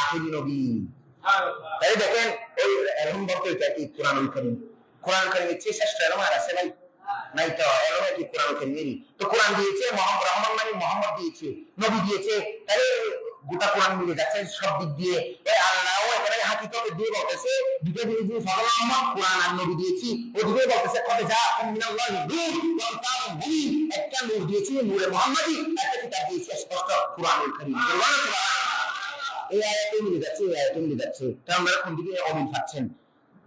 আখেরি নবী তাই দেখেন বলতে এটা কি কোরআন করিম? কোরআন করিমের চেয়ে শ্রেষ্ঠ এরকম আর আছে ভাই নাই তো, এরকম কি কোরআন করিমেরই তো কোরআন দিয়েছে রহমান মানে মোহাম্মদ দিয়েছে, নবী দিয়েছে, তাহলে গোটা কোরআন মিলে যাচ্ছে সব দিক দিয়ে। এই আল্লাহ এখানে হাকিকত দিয়ে বলতেছে, দুটো জিনিস দিয়ে সকল মোহাম্মদ কোরআন আর নবী দিয়েছি ওদিকে বলতেছে কবে যা একটা নূর দিয়েছি, নূরে মুহাম্মাদি, একটা কিতাব দিয়েছি স্পষ্ট কোরআনুল কারীম। এই আয়াতে মিলে যাচ্ছে এই আয়াতে মিলে যাচ্ছে তা আপনারা কোন দিকে অমিল পাচ্ছেন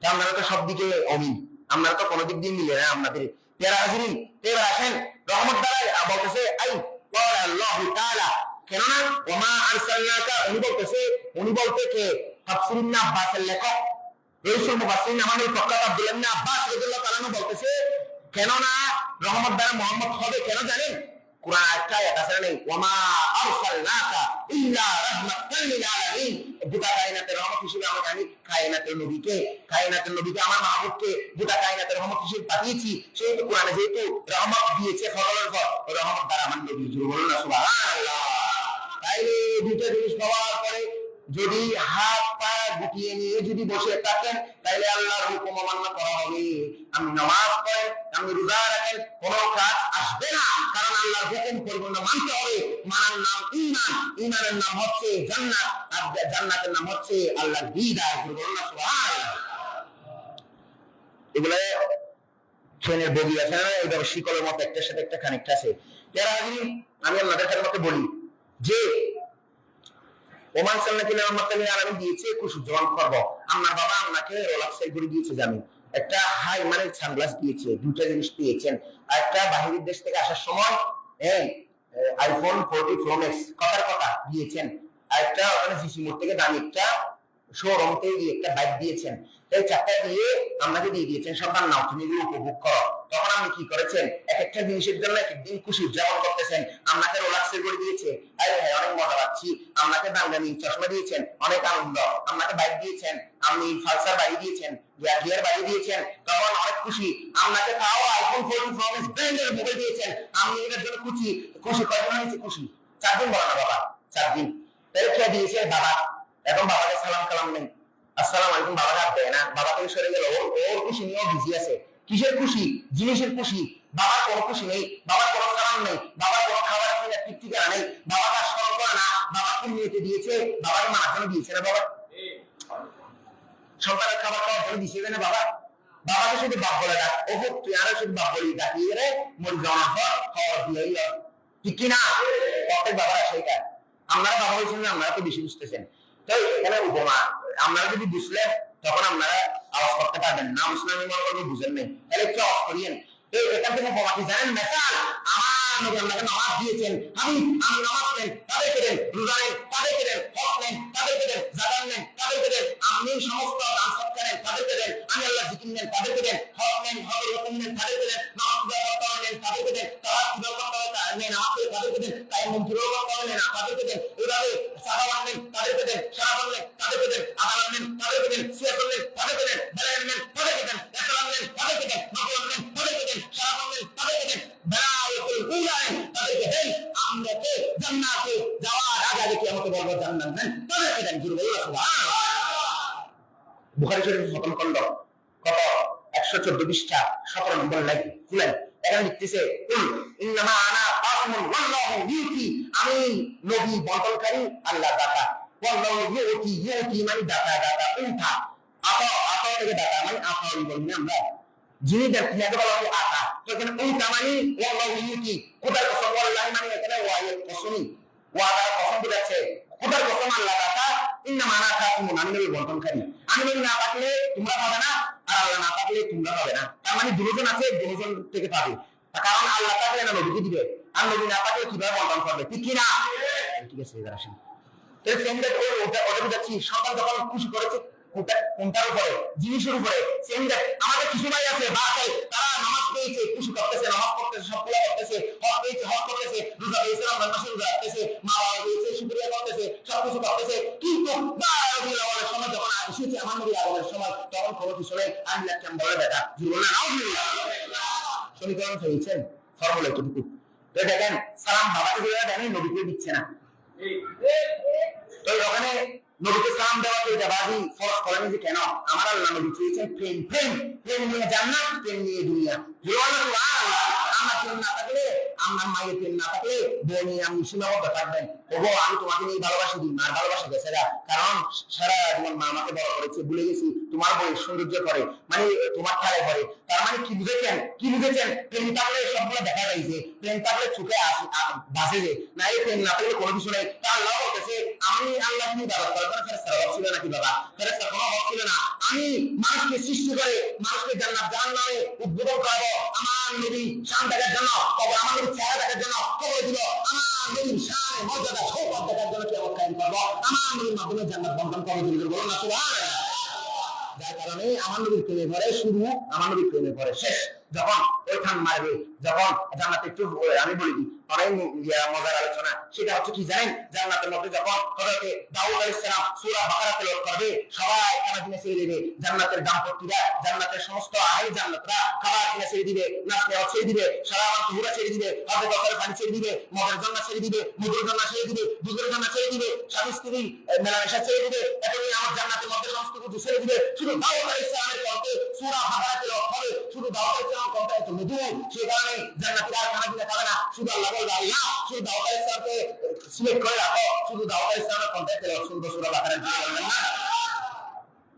তা আপনারা তো সব দিকে অমিল আপনারা তো কোনো দিক দিয়ে মিলে না আপনাদের পেয়ারা হাজিরিন এবার আসেন রহমত দ্বারা বলতেছে আই قال الله تعالى কেননা ওমা আরসালনাকা উনি বলতেছে উনি বলতে কে তাফসীর ইবনে আব্বাসের লেখক রইসুল মুফাসসিরিন আমাদের প্রখ্যাত আব্দুল্লাহ ইবনে আব্বাস রাদিয়াল্লাহু তাআলা বলতেছে কেননা রহমত দ্বারা মোহাম্মদ হবে কেন জানেন কোরআন একটা আয়াত আছে নেই ওমা আরসালনাকা ইল্লা রাহমাতাল লিল আলামিন গোটা কায়নাতের রহমত হিসেবে আমি জানি কায়নাতের নবীকে কায়নাতের নবীকে আমার মাহবুবকে গোটা কায়নাতের রহমত হিসেবে পাঠিয়েছি সেহেতু কোরআনে যেহেতু রহমত দিয়েছে সকলের পর রহমত দ্বারা আমার নবী জুড়ে বলুন না সুবহানাল্লাহ তাইলে দুটো জিনিস পাওয়ার পরে যদি হাত পা গুটিয়ে নিয়ে যদি বসে থাকেন, তাইলে আল্লাহর হুকুম অমান্য করা হবে। আমি নামাজ পড়েন আমি রোজা রাখেন কোনো কাজ আসবে না। কারণ আল্লাহর হুকুম পরিপূর্ণ মানতে হবে। মানার নাম ইমান ইমানের নাম হচ্ছে জান্নাত। আর জান্নাতের নাম হচ্ছে আল্লাহর দিদার বলুন না, সুবহানাল্লাহ। এগুলো ট্রেনের বগি আছে না? এইভাবে শিকলের মতো একটার সাথে একটা কানেক্ট আছে। যারা আমি আপনাদের মতো বলি যে ওমান করব। আমার বাবা রোলাক্স করে দিয়েছে একটা হাই মানে সানগ্লাস দিয়েছে দুটা জিনিস আর একটা বাহিরের দেশ থেকে আসার সময় এই আইফোন 40 প্রো ম্যাক্স কথার কথা দিয়েছেন। আর একটা ওখানে মোড় থেকে দামি একটা শোরুম থেকে একটা বাইক দিয়েছেন। এই চারটা দিয়ে আমাকে দিয়ে দিয়েছেন সন্তান নাও তুমি উপভোগ করো। তখন আপনি কি করেছেন? এক একটা জিনিসের জন্য এক একদিন খুশি উদযাপন করতেছেন। আপনাকে রোলাক্সের করে দিয়েছে। আরে অনেক মজা পাচ্ছি। আপনাকে দামদামি চশমা দিয়েছেন। অনেক আনন্দ। আপনাকে বাইক দিয়েছেন। আপনি ফালসার বাড়ি দিয়েছেন। গিয়ার বাড়ি দিয়েছেন। তখন অনেক খুশি। আপনাকে তাও আইফোন ফোরটিন প্রো ম্যাক্স ব্র্যান্ডের মোবাইল দিয়েছেন। আপনি এটার জন্য খুশি। খুশি হয়েছে খুশি? চার দিন না বাবা। চার দিন। তাহলে দিয়েছে বাবা। এখন বাবাকে সালাম কালাম নেই। আসসালাম আলাইকুম বাবা ডাক দেয় না। বাবা সরে গেল। ওর ওর খুশি নিয়েও বিজি আছে। কিসের খুশি? জিনিসের খুশি। বাবার কোনো খুশি নেই, বাবার কোনো সালাম নেই, বাবার কোনো খাবার আছে না ঠিক ঠিকানা নেই, বাবা কাজ স্মরণ করে না, বাবা কোন নিয়েতে দিয়েছে? বাবার জন্য দিয়েছে না বাবা? সন্তানের খাবার খাওয়ার জন্য দিয়েছে না বাবা? বাবাকে শুধু বাপ বলে ডাক ও হোক তুই আরও শুধু বাপ বলি ডাকিয়ে রে, মরি জমা কর খাওয়ার দিয়ে ঠিক কিনা? প্রত্যেক বাবার সেইটা। আপনারা বাবা বলছেন আপনারা তো বেশি বুঝতেছেন। তো এখানে উপমা আমরা যদি বুঝলেন তখন আপনারা আওয়াজ করতে পারবেন না। বুঝলে আমি মনে করব বুঝেন নেই। তাহলে একটু আওয়াজ করিয়েন। এই থেকে কি জানেন? মেসাল আমার নবী আপনাকে নামাজ দিয়েছেন। আমি আমি নামাজ নেন রোজা নেন হক নেন নেন আপনি সমস্ত দান সৎকার নেন। তাদেরকে দেন? আমি আল্লাহ জিকির নেন। তাদেরকে দেন? হক নেন। হকের নেন। নামাজ নেন। করতে নেন তাই মন কীভাবে করতে নেন একশো চোদ্দ পৃষ্ঠা সতেরো নম্বর লাইন খুলেন। এখানে লিখতেছে আনা আমি নবী, বন্টনকারী, আল্লাহ দাতা। ওয়াল্লাহু ইউতি ইউতি মানে মানে আমরা। যিনি দেখেন একে বলা মানে ওয়াল্লাহু ইউতি। কোথায় কসম, ওয়াল্লাহি মানে এখানে ওয়াইয়ের কসমি। ওয়াদার কসম বোঝাচ্ছে। কোথায় কসম, আল্লাহ দাতা। ইন্না মানা কাসমুন আমি নবী, বন্টনকারী। আমি নবী না থাকলে না, আর আল্লাহ না থাকলে না। তার মানে দুজন আছে, দুজন থেকে পাবে। কারণ আল্লাহ থাকলে না নবীকে দিবে। আর নবী না থাকলে কীভাবে বন্টন করবে, ঠিক না ঠিক আছে, এবার আসেন তাহলে ফ্রেন্ডদের ওটা ওটা বুঝাচ্ছি। সকাল যখন খুশি করেছে, কোনটা কোনটার উপরে? জিনিসের উপরে। ফ্রেন্ডদের আমাদের কিছু ভাই আছে, বা আছে, তারা নামাজ পেয়েছে খুশি করতেছে, নামাজ পড়তেছে, সব পূজা করতেছে হক পেয়েছে হক করতেছে, রোজা পেয়েছে, রমজান মাসে রোজা রাখতেছে, মা বাবা পেয়েছে, শুকরিয়া করতেছে, সব কিছু করতেছে। কিন্তু বা সময় যখন এসেছে আমার নবী আগমনের সময়, তখন কোনো কিছু নেই। আমি লাগতাম বলে বেটা, জীবন না সমীকরণ হয়েছেন ফর্মুলা এতটুকু তো দেখেন সালাম বাবাকে দিয়ে দেন নবীকে দিচ্ছে না তো ওখানে নবীকে সালাম দেওয়াকে এটা বাজি ফরজ করেন যে কেন আমার আল্লাহ নবী চেয়েছেন প্রেম প্রেম প্রেম নিয়ে জান্নাত প্রেম নিয়ে দুনিয়া আমরা প্রেম না থাকলে আমার মায়ের প্রেম না থাকলে বউ নিয়ে আমি সীমাবদ্ধ থাকবেন ওগো, আমি তোমাকে নিয়ে ভালোবাসি দিই মার ভালোবাসা গেছে। কারণ সারা জীবন মা আমাকে বড় করেছে, ভুলে গেছি, তোমার বই সৌন্দর্য করে মানে তোমার খেলা করে। তার মানে কি বুঝেছেন? কি বুঝেছেন? প্রেম থাকলে সবগুলো দেখা যায় যে, প্রেম থাকলে চোখে বাসে যে। না, এই প্রেম না থাকলে কোনো কিছু নেই। তা আল্লাহ বলতেছে, আমি আল্লাহ কি বাবা করব ফেরেস্তা হক ছিল নাকি বাবা? ফেরেস্তা কোনো হক ছিল না। আমি মানুষকে সৃষ্টি করে, মানুষকে জান্নাত, জাহান্নামে উদ্বোধন করব। আমার নবী শান দেখার জন্য আমার নবীর আমার নবীর শান মর্যাদা সৌকত দেখার জন্য কি কায়েম করব আমার নবীর মাধ্যমে জান্নাত বন্টন করব যদি বলুন না সুবহানাল্লাহ যার কারণে প্রেমে পড়ে শুরু আমার নবীর প্রেমে পড়ে, শেষ। যখন ওইখান মারবে যখন জান্নাতে একটু আমি বলি দিই অনেক ইয়া মজার আলোচনা সেটা হচ্ছে কি জানেন জান্নাতের মধ্যে যখন হযরতে দাউদ আলাইহিস সালাম সূরা বাকারা তেলাওয়াত করবে সবাই খানা কিনে ছেড়ে দিবে জান্নাতের দাম্পত্যরা জান্নাতের সমস্ত আহলি জান্নাতরা খাবার কিনে ছেড়ে দিবে নাচ নেওয়া ছেড়ে দিবে সারা আমার হুরা ছেড়ে দিবে হাতে বছরের পানি ছেড়ে দিবে মদের জন্য ছেড়ে দিবে মুদ্রের জন্য ছেড়ে দিবে দুধের জন্য ছেড়ে দিবে স্বামী স্ত্রী মেলামেশা ছেড়ে দিবে এখনই আমার জান্নাতের মধ্যে সমস্ত কিছু ছেড়ে দিবে শুধু দাউদ আলাইহিস সালামের কণ্ঠে সূরা বাকারা তেলাওয়াত হবে শুধু দাউদ আলাইহিস সালাম কণ্ঠে এত মধু সে কারণে জান্নাতীরা আর খানা কিনে খাবে না, শুধু আল্লাহ বলবে আল্লাহ, শুধু দাউদ আলাইহিস সালামকে সিলেক্ট করে রাখো, শুধু দাউদ আলাইহিস সালামের কণ্ঠে তেলাওয়াত শুনব বাকারা বলবেন না।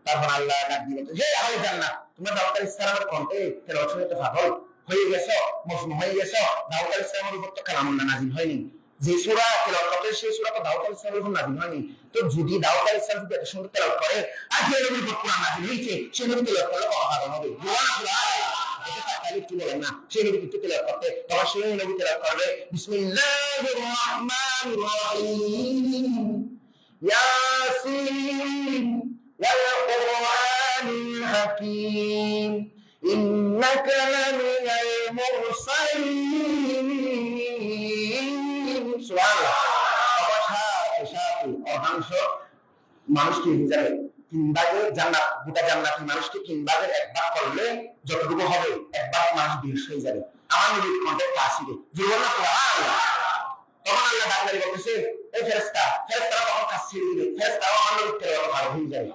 তখন আল্লাহ ডাক দিবেন হে আহলে জান্নাত, তোমরা দাউদ আলাইহিস সালামের কণ্ঠে তেলাওয়াত শুনে পাগল গেছো, মজনু গেছো দাউদ আলাইহিস উপর তো কালামুল্লাহ নাযিল হয়নি। যে সূরা তেলাওয়াত করতে, সেই সূরা তো দাউদ আলাইহিস সালামের উপর নাযিল হয়নি। তো যদি দাউদ আলাইহিস সালাম যদি এত সুন্দর তেলাওয়াত করে আর যে নবীর উপর কোরআন নাযিল হয়েছে সে নবী তেলাওয়াত করলে ভালো হবে? সুবহানাল্লাহ এটা তাকালে কি বলেন না সেই নবী কিন্তু তেলাওয়াত করতে তখন সেই নবী তেলাওয়াত করবে বিসমিল্লাহির রহমানির রহিম ياسين والقرآن الحكيم إنك لمن المرسلين سبحان الله আবার সাথে সাথে অর্ধাংশ মানুষকে হিসাবে তিন জান্নাত, গোটা জান্নাতি মানুষকে তিন এক ভাগ করলে যতটুকু হবে, এক ভাগ মানুষ বিশ হয়ে যাবে। আমার নিজের কন্ট্যাক্ট আসিবে জীবন তখন আল্লাহ ডাক্তারি বলতেছে, এই ফেরেস্তা ফেরেস্তারা তখন কাজ দিবে ফেরেস্তারাও আমার নিজের ভালো হয়ে যাবে।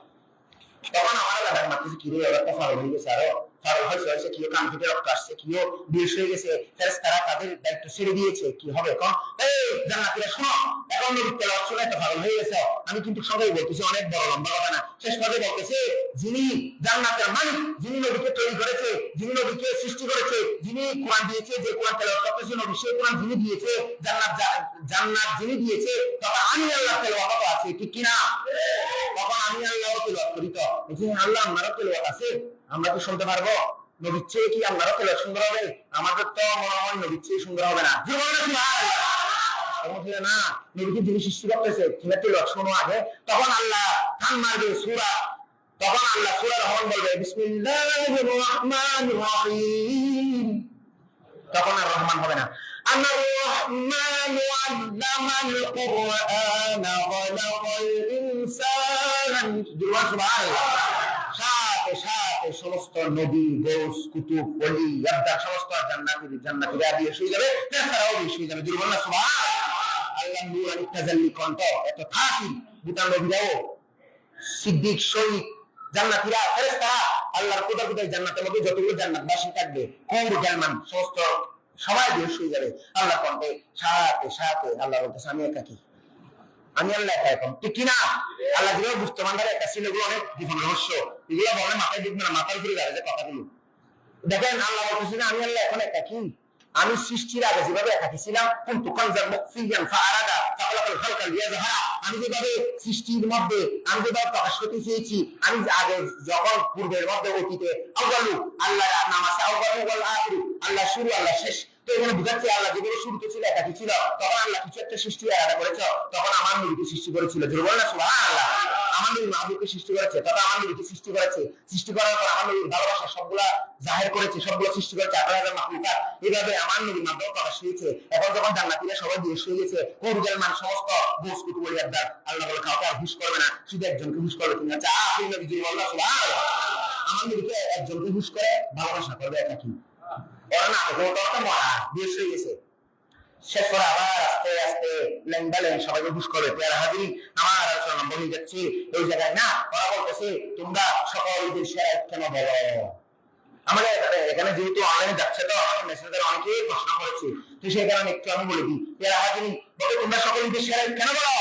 তখন আমার আল্লাহ ডাক কি রে এবার তো ফারুক হয়ে গেছে আরও? ফারুক হয়েছে হয়েছে কিও কান থেকে রক্ত আসছে, কিও বিষ হয়ে গেছে। ফেরেস্তারা তাদের দায়িত্ব ছেড়ে দিয়েছে। কি হবে কম এই জান্নাতীরা, শোনো, এখন নবীর তেলে শুনে তো পাগল হয়ে গেছে। আমি কিন্তু সবাই বলতেছি, অনেক বড় লম্বা কথা না। শেষ পর্যন্ত বলতেছে, যিনি জান্নাতের মালিক, যিনি নবীকে তৈরি করেছে, যিনি নবীকে সৃষ্টি করেছে, যিনি কোরআন দিয়েছে, যে কোরআন তেলাওয়াত করতেছে, নবী সেই কোরআন যিনি দিয়েছে, জান্নাত জান্নাত যিনি দিয়েছে, তখন আমি আল্লাহ তেলাওয়াত তো আছে ঠিক কিনা? তখন আমি আল্লাহ তেলাওয়াত করি তো। আল্লাহ আমারও তেলাওয়াত আছে আমরা কি শুনতে পারব? নবীর চেয়ে কি আমারও তেলাওয়াত সুন্দর হবে? আমাদের তো মনে হয় নবীর চেয়ে সুন্দর হবে না। না যিনি সৃষ্টি করতেছে? তখন আল্লাহ মারবে সূরা। তখন আল্লাহ সূরা রহমান বলবে রহিম। তখন আর রহমান হবে না। আমার রহমান আল্লামাল খলাকাল ইনসান। সাথে সমস্ত নবী গোস কুতুব, ওলি ইয়াবদা সমস্ত শুয়ে যাবে শুয়ে যাবে। দুর্বল আল্লাহ নূর এত থাকি সিদ্দিক, শহীদ ফেরেশতারা, আল্লাহর জান্নাতের মধ্যে যতগুলো থাকবে সমস্ত সবাই বেশ হয়ে যাবে। আল্লাহ কণ্ঠে সাথে সাথে আল্লাহ বলতেছে আমি আমি আল্লাহ একা এখন ঠিক কিনা? আল্লাহ যেগুলো বুঝতে পারে একা ছিল এগুলো অনেক জীবন রহস্য। এগুলো বলে মাথায় দেখবে না, মাথার উপরে দাঁড়ায় যে কথাগুলো। দেখেন, আল্লাহ বলতেছে না, আমি আল্লাহ এখন একাকি আমি সৃষ্টির আগে যেভাবে একাকি ছিলাম, কিন্তু আমি যেভাবে সৃষ্টির মধ্যে, আমি যেভাবে প্রকাশ করতে চেয়েছি, আমি আগে যখন পূর্বের মধ্যে অতীতে আউয়ালু, আল্লাহর নাম আছে আউয়ালু ওয়াল আখিরু। আল্লাহ শুরু, আল্লাহ শেষ। এখানে বুঝাচ্ছে আল্লাহ, যেগুলো শুরুতে ছিল একাকি ছিল, তখন আল্লাহ কিছু একটা সৃষ্টি আলাদা করেছে। তখন আমার নবীকে সৃষ্টি করেছিল। যদি বল না, সুবহানাল্লাহ। আমার নবী মাহবুবকে সৃষ্টি করেছে, তখন আমার নবীকে সৃষ্টি করেছে। সৃষ্টি করার পর আমার নবীর ভালোবাসা সবগুলা জাহির করেছে, সবগুলো সৃষ্টি করেছে। আঠারো হাজার মাহবুকাত এইভাবে আমার নবীর মাধ্যমে প্রকাশ হয়েছে। এখন যখন জান্নাতীরা সবাই দিয়ে শুয়ে গেছে কোরুজাল মান সমস্ত গোস কুতু বলি আবদার আল্লাহ বলে, কাউকে আর হুশ করবে না। শুধু একজনকে হুশ করবে তুমি। আচ্ছা আপনি নবী যদি বল না, সুবহানাল্লাহ। আমার নবীকে একজনকে হুশ করে ভালোবাসা করবে এটা শেষ তোমরা সকল আমাদের এখানে যেহেতু অনলাইনে যাচ্ছে তো আমাকে অনেকেই প্রশ্ন করেছে তো সেই কারণে একটু আমি বলে দিই তোমরা সকল সেরা কেন বলো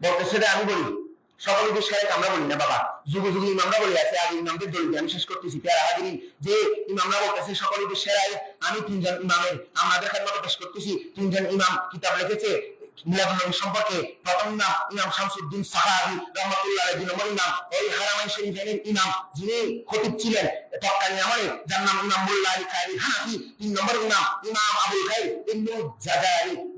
বলতেছে আমি বলি সকল সেরা আমরা বলি না, বাবা। যুগ যুগ ইমামরা বলে আছে, আগে ইমামদের দলিল আমি শেষ করতেছি, পেয়ারা হাজিরি যে ইমামরা বলতেছে, সকল সেরাই আমি তিনজন ইমামের আমাদের খেদমতে পেশ করতেছি। তিনজন ইমাম কিতাব লিখেছে সম্পর্কে। প্রথম ইমাম ইমাম শামসুদ্দিন সাহাবি, রহমতুল্লাহ দুই যিনি খতিব ছিলেন, তৎকালীন আমলে, যার নাম ইমাম মোল্লা আলী তিন নম্বর ইমাম ইমাম আবুল খাই ইবনু জাজারি।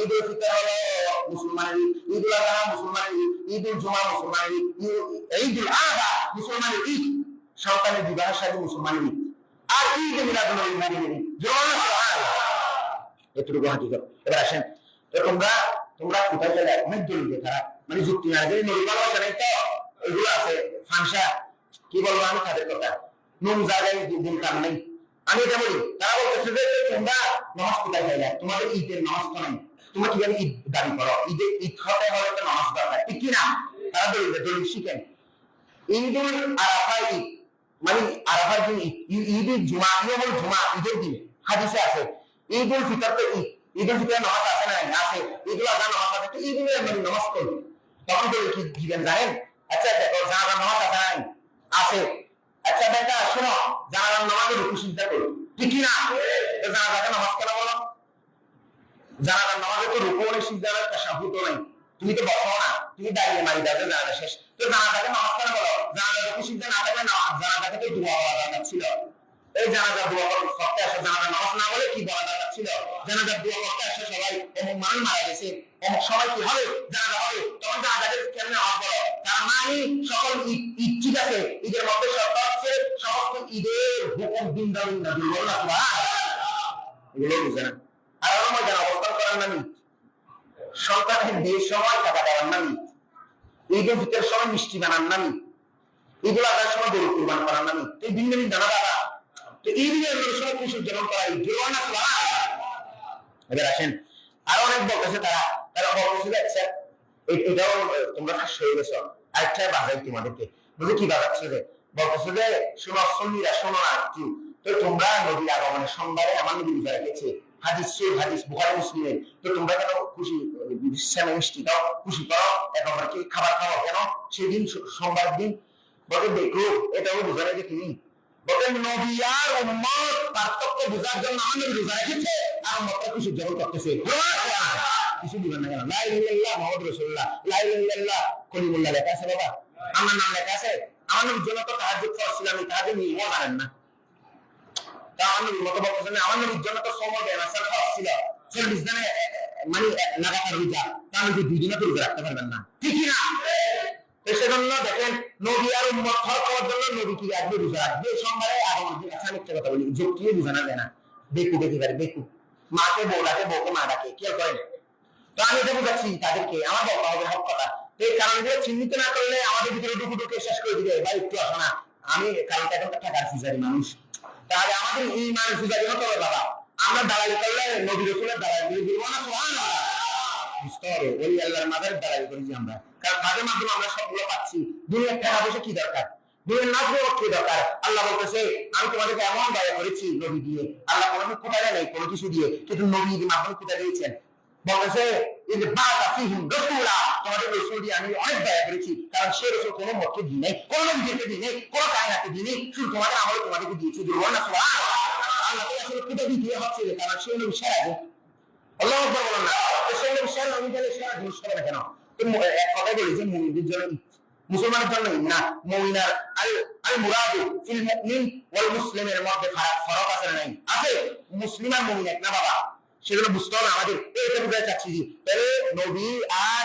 ঈদ ফিতর হলো মুসলমানের ঈদ উল আযহা মুসলমানের জুমা মুসলমানের ঈদ ঈদ উল ঈদ। সন্তানের বিবাহ সাথে মুসলমানের ঈদ। আর ঈদ মিলাদুন নবী এতটুকু হাকিকত এবার আসেন। তোমরা তোমরা কোথায় গেলে? অনেক দলিল তারা মানে যুক্তি না যে নবী তো। এগুলো আছে ফাংশা কি বলব আমি তাদের কথা? নুন জায়গায় কাম নেই। আমি এটা বলি তারা বলতেছে যে তোমরা নামাজ কোথায় তোমাদের ঈদের নামাজ তো নাই। তোমরা কীভাবে ঈদ দাবি করো? ঈদে ঈদ হতে হলে তো নামাজ দরকার, ঠিক কি না? তারা দলিল দলিল শিখেন। ঈদুল আরাফা ঈদ মানে আরাফার দিন ঈদ। জুমা ইয়মুল জুমা, ঈদের দিন। হাদিসে আছে, ঈদুল ফিতর তো ঈদ। ঈদুল ফিতর নামাজ আছে না আছে। ঈদুল নামাজ আছে, তো ঈদুল মানে নামাজ পড়ি তখন তো কি জানেন? আচ্ছা দেখো জানাজার নামাজ আছে নাই? আছে। আচ্ছা বেটা, শোনো জানাজার নামাজের রুকু চিন্তা করো। ঠিক কি না? তো জানাজাকে নামাজ কেন বলো। জানাজার নামাজে তো রুকু অনেক একটা সাবুত নাই। তুমি তো বসো না, তুমি দাঁড়িয়ে মারি দাও জানাজা শেষ। তো জানাজাকে নামাজ কেন বলো জানাজা রুকু সিদ্ধান্ত না থাকলে জানাজাকে তো দোয়া হওয়া দরকার ছিল। এই জানাজার দোয়া করতে আসে জানাজার নামাজ না বলে কি বলা দরকার ছিল? জানাজার দোয়া করতে আসে, সবাই অমুক মানুষ মারা গেছে, অমুক সবাই কি হবে? জানাজা হবে, তখন জানাজাকে কেন নামাজ বলো তার মানে সকল ঈদ আছে, ঈদের মধ্যে শর্ত হচ্ছে সমস্ত ঈদের হুকুম দিন দাবিন না দিন বল না এগুলো বুঝে না। আর আমার মধ্যে অবস্থান করার নামি সন্তানের সময় টাকা দেওয়ার নামি ঈদের ফিতের সময় মিষ্টি বানার নামি আজহার সময় গরু কুরবান করার নামি এই ভিন্ন ভিন্ন দাদা তো সময় করা এই এবার আসেন। আরও অনেক বলতেছে তারা। তারা এটাও তোমরা ফাঁস হয়ে গেছো। বাজাই তোমাদেরকে। বুঝে কি বাজাচ্ছে যে? বলতেছে যে, শোনো না কি। তো তোমরা নদীর আগমনে সোমবারে আমার নদী রোজা রেখেছে। হাদিস হাদিস তো তোমরা কেন খুশি বিশ্রামে মিষ্টি দাও, খুশি করো? একেবারে কি, খাবার খাও কেন? সেদিন সোমবার দিন। বলে দেখো, এটাও আর উম্মত পার্থক্য বোঝার জন্য রোজা রেখেছে, আর খুশি করতেছে। কিছু না কেন? কলিমুল্লাহ লেখা আছে বাবা। আমার নাম লেখা আছে। আমার জন্য তো তাহাজ্জুদ করছিলাম এই তাহাজ্জুদ নিয়েও জানেন না। মাকে বউ ডাকে বউকে মা আমি এটা বুঝাচ্ছি তাদেরকে, আমার বলতে হবে চিহ্নিত না করলে আমাদের ভিতরে ডুকু ডুকে শেষ করে দিবে। ভাই একটু আসো না, আমি কারণটা এখন মানুষ। তাহলে আমাদের ইমানের পূজারি হতে হবে, বাবা। আমরা করলে নবী রসুলের করে দিব না বুঝতে ওই আল্লাহর মাদার দালালি করেছি আমরা। কারণ তাদের মাধ্যমে আমরা সবগুলো পাচ্ছি। দুনিয়ার টাকা পয়সা কি দরকার? দুনিয়ার নাচ কি দরকার? আল্লাহ বলতেছে, আমি তোমাদেরকে এমন দায়া করেছি নবী দিয়ে। আল্লাহ কোনো কোথায় নেই, কোনো কিছু দিয়ে। কিন্তু নবীর মাধ্যমে কোথায় দিয়েছেন? বলতেছে এই যে বাদা ফিহিম রাসূলা। তোমাদের রাসূল আমি অনেক দয়া করেছি, কারণ সে রাসূল কোনো মতকে দিয়ে নেই, কোনো নবীকে দিয়ে নেই, কোনো কায়নাতে দিয়ে নেই, শুধু তোমাদের আমলে তোমাদেরকে দিয়েছি আল্লাহ কোথায় দিয়ে হচ্ছে কারণ সে নবী আকবার বলেন না সে নবী সেরা জিনিস করে এক কথাই বলি যে মুমিনদের জন্য মুসলমানের জন্য না, মুমিনার আল আল মুরাদু ফিল মুমিন ওয়াল মুসলিমের মধ্যে ফারাক ফরক আছে না নাই? আছে, মুসলিম আর মুমিন এক না বাবা? সেগুলো বুঝতে হবে আমাদের এটা বুঝতে চাচ্ছি তাহলে নবী আর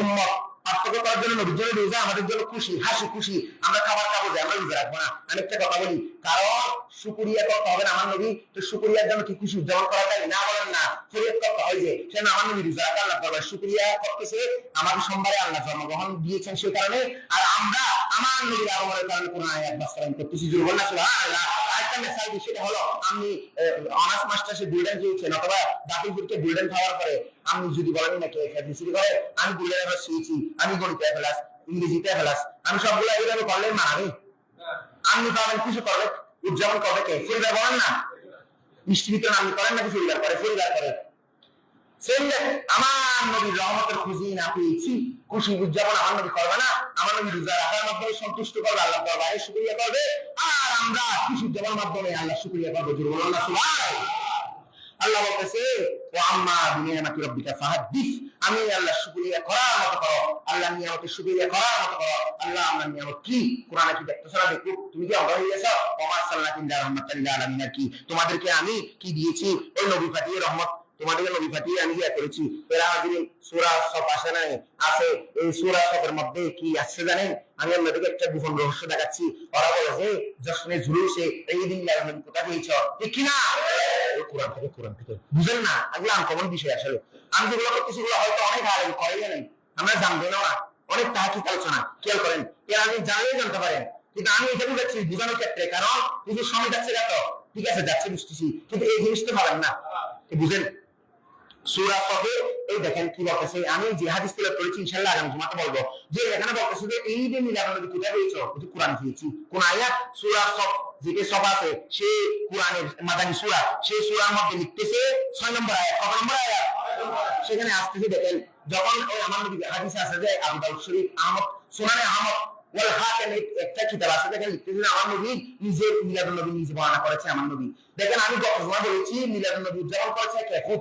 উম্মত, পার্থক্য করার জন্য নবীর জন্য রোজা, আমাদের জন্য খুশি, হাসি খুশি, আমরা খাবার খাব যে আমরা রোজা রাখব না। আমি একটা কথা বলি, কারণ শুকুরিয়া করতে হবে না আমার নবী, তো শুকুরিয়ার জন্য কি খুশি? উদযাপন করা যায়, না বলেন না, ফরিয়াদ করতে হয় যে, সে আমার নবী রোজা রাখা, আল্লাহ করবে শুকুরিয়া করতেছে আমাদের সোমবারে আল্লাহ জন্মগ্রহণ দিয়েছেন সে কারণে। আর আমরা, আমার নবীর আগমনের কারণে কোন আয়াত বাস্তবায়ন করতেছি, জোর বল না, সুবহানাল্লাহ। মেসাল বিষয়টা হলো আমি অনার্স মাস্টার্সে অথবা দাখিল খাওয়ার পরে আমি যদি বলেন না কে ফ্যামিলি করে আমি শিখেছি, আমি ফেলাস ইংরেজিতে ফেলাস আমি সবগুলো এইভাবে আপনি পাবেন কিছু করবে উদযাপন করবে কে? না। মিষ্টি আপনি করেন করে? করে। আমার নবীর রহমতের খুশি না পেয়েছি খুশি উদযাপন আমার নবী করবে না? আমার নবী রোজা রাখার মাধ্যমে সন্তুষ্ট করবে আল্লাহ দরবারে শুকরিয়া করবে। আর আমরা মাধ্যমে আল্লাহ শুকরিয়া করব। জোর বলুন আল্লাহ বলতেছে, ও আম্মা আমি আল্লাহ শুকরিয়া করার মতো করো। আল্লাহ করার মতো করো। আল্লাহ আমার কি? কোরআনে কি দেখো তুমি কি অবাক হয়ে গেছো? কি? তোমাদেরকে আমি কি দিয়েছি? ওই নবী ফাটিয়ে রহমত তোমাদেরকে নবী ফাটিয়ে আমি ইয়া করেছি এরা হাজির সূরা সফ আসে না আছে এই সূরা সফের মধ্যে কি আছে জানেন? আমি আপনাদেরকে একটা গোপন রহস্য দেখাচ্ছি। ওরা বলে যে জশ্নে জুলুসে এই দিন লাগবেন কোথা পেয়েছ? ঠিক কি না কোরআন থেকে কোরআন থেকে। বুঝেন না? এগুলো আনকমন বিষয় আসলে। আমি যেগুলো করতেছি সেগুলো হয়তো অনেক আগে করে জানেন। আমরা জানব না অনেক তাহাকিক আলোচনা। খেয়াল করেন, এর আমি জানলেই জানতে পারেন। কিন্তু আমি এটা বুঝাচ্ছি বোঝানোর ক্ষেত্রে, কারণ কিছু সময় যাচ্ছে যত ঠিক আছে, যাচ্ছে বুঝতেছি। কিন্তু এই জিনিসটা পাবেন না। বুঝেন? সূরা সফে এই দেখেন কি বলতেছে। আমি যে হাদিস তেলাওয়াত করেছি, ইনশাআল্লাহ আগামী জুমাতে বলব। যে এখানে বলতেছে যে এই যে মিলাদ নবী কোথায় পেয়েছ? এটা কোরআন পেয়েছি কোন আয়াত? সূরা সফ, যেটা সফ আছে, সেই কোরআনের মাদানী সূরা, সেই সূরার মধ্যে লিখতেছে 6 নম্বর আয়াত। কত নম্বর আয়াত? সেখানে আসতেছে, দেখেন, যখন ওই আমার হাদিস আছে যে আবু দাউদ শরীফ, আহমদ, সুনানে আহমদ, ওয়াল হাকিম একটা কিতাব আছে, দেখেন, লিখতেছে আমার নবী নিজে মিলাদুন নবী নিজে বর্ণনা করেছে আমার নবী। দেখেন, আমি জমা বলেছি, মিলাদুন নবী উদযাপন করেছে কে? খুব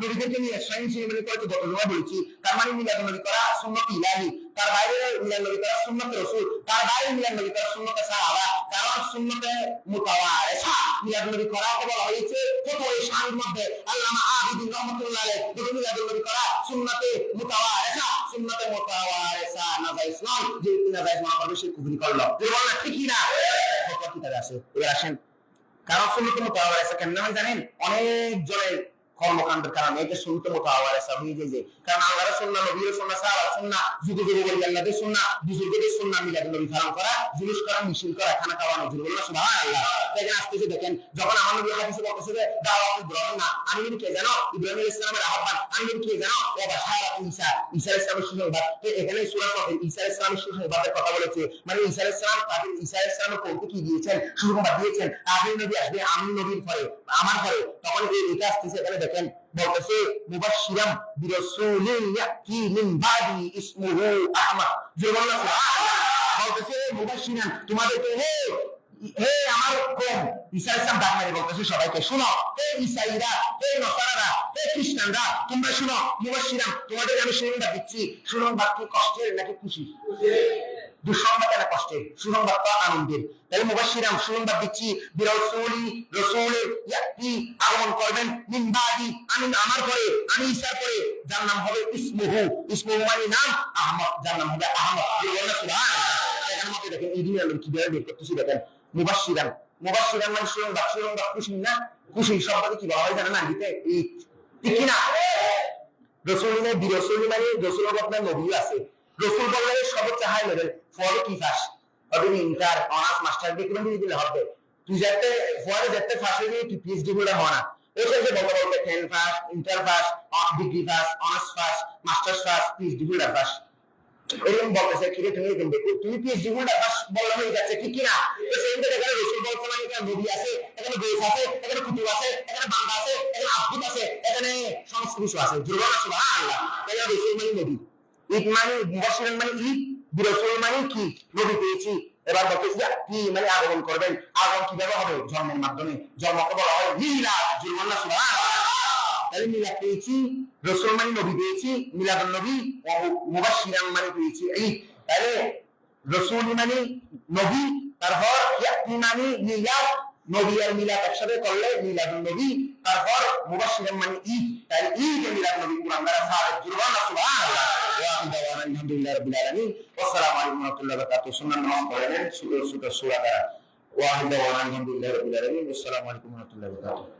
নবীদেরকে নিয়ে স্বয়ং সিনেমানি করেছে জমা বলেছি তার মানে মিলাদুন নবী করা সুন্নত ইলাহি। তার বাইরে মিলাদ নবী করা সুন্নত রাসূল। তার বাইরে মিলাদ নবী করা সুন্নত সাহাবা। কারণ সুন্নতে মুতাওয়ারিসা মিলাদ নবী করা কে বলা হয়েছে? কত এই শানের মধ্যে আল্লামা মিলাদ ঠিকই না আসেন কারণ পাওয়ার আছে। কেন জানেন? অনেক জনের কর্মকাণ্ডের কারণে এটা শুনতে মতো আওয়াজ হয়ে যায় কারণ আল্লাহ সুন্নাহ নবীর সুন্নাহ সাহাবা সুন্নাহ যুগে যুগে বলি বুজুর্গদের সুন্নাহ মিলাদ নবী করা করা মিছিল করা খানা সুবহানাল্লাহ দেখেন যখন আমার নবী বলতেছে যে দাওয়াত না আমি কে জানো ইব্রাহিম আহ্বান আমি কে জানো ও বাশারা ঈসা ঈসা আলাইহিস সালামের সুসংবাদ তো এখানে সূরা সফে ঈসা আলাইহিস সালামের সুসংবাদের কথা বলেছে মানে ঈসা আলাইহিস সালাম তাদের ঈসা আলাইহিস সালামের কি দিয়েছেন সুসংবাদ দিয়েছেন আখির নবী আসবে আমি নবীর আমার পরে তখন এই এটা এখানে দেখেন, বলতেছে, মুবাশশিরাম বিরাসূলিন ইয়াতি মিন বাদি ইসমুহু আহমদ। যে বলল বলতেছে মুবাশশিরান তোমাদেরকে হে হে আমার কম, ঈসা ইসলাম মেরে বলতেছে সবাইকে, শুনো, হে ঈসাইরা, হে নসারারা, হে খ্রিস্টানরা, তোমরা শুনো, মুবাশশিরাম তোমাদের আমি সুসংবাদ দিচ্ছি। সুসংবাদ কি কষ্টের নাকি খুশি? দুঃসংবাদ কষ্টের সুসংবাদ তো আনন্দের। তাহলে মুবাশশিরাম সুসংবাদ দিচ্ছি বিরাসূলি রাসূলের ইয়াতি আগমন করবেন মিন বাদি আমি আমার পরে, আমি ঈসার পরে, যার নাম হবে ইসমুহু। ইসমুহু মানে নাম, আহমদ, যার নাম হবে আহমদ। এখানে মধ্যে দেখেন এই দিনের কি বের বের করতেছি দেখেন, মুবাশশিরাম। মুবাশশিরাম মানে সুসংবাদ সুসংবাদ খুশি না? খুশি শব্দকে কি বলা হয় জানেন দিতে ঈদ। ঠিক না রসুলিনে বিরসুলি মানে রসুলের আপনার নবী আছে। রসুল বললে সর্বোচ্চ হাই লেভেল ফলে কি ফাঁস? অথবা ইন্টার অনার্স মাস্টার কোনো দিলে হবে। তুই যাতে ফলে যাতে ফাঁসে দিয়ে তুই পিএইচডি বলে হওয়া না। ওইটা যে বলতে বলতে ten first inter first degree first honours first masters first PhD বলে ফার্স্ট এরকম বলতেছে, কি রে, তুমি এরকম তুমি পিএইচডি বলে ফার্স্ট বললাম হয়ে যাচ্ছে, ঠিক কি না তো সেই ক্ষেত্রে এখানে রসুল বলতে মানে এখানে নবী আছে, এখানে বইস আছে, এখানে কুতুব আছে, এখানে বাংলা আছে, এখানে আব্দুল আছে, এখানে সমস্ত কিছু আছে জুরবান আল্লাহ। তাহলে রসুল মানে নবী ঈদ মানে মুবাশশিরান মানে ঈদ। বিরসুল মানে কি? নবী পেয়েছি। এবার বলতেছি যে কি মানে আগমন করবেন? আগমন কীভাবে হবে? জন্মের মাধ্যমে। জন্মকে বলা হয় মিলাদ। জুরমান্না সুবহানাল্লাহ তাহলে মিলাদ পেয়েছি, রসুল মানে নবী পেয়েছি মিলাদ নবী ও মুবাশশিরান মানে পেয়েছি। ঈদ তাহলে রসুল মানে নবী, তারপর ইয়াতি মানে মিলাদ নবী আর মিলাদ একসাথে করলে মিলাদ নবী তারপর মুবাশশির মানে ঈদ তাই ঈদ মিলাদ নবী কুরআন দ্বারা সাহাবে জুরবান সুবহানাল্লাহ ওয়া দাওয়ানা আলহামদুলিল্লাহি রাব্বিল আলামিন ওয়া আসসালামু আলাইকুম ওয়া রাহমাতুল্লাহি ওয়া বারাকাতুহু সুন্নাহ নামাজ পড়লেন সূরা সূরা সূরা দ্বারা ওয়া দাওয়ানা আলহামদুলিল্লাহি রাব্বিল আলামিন ওয়া আসসালামু আলাইকুম ওয়া রাহমাতুল্লাহি ওয়া বারাকাতুহু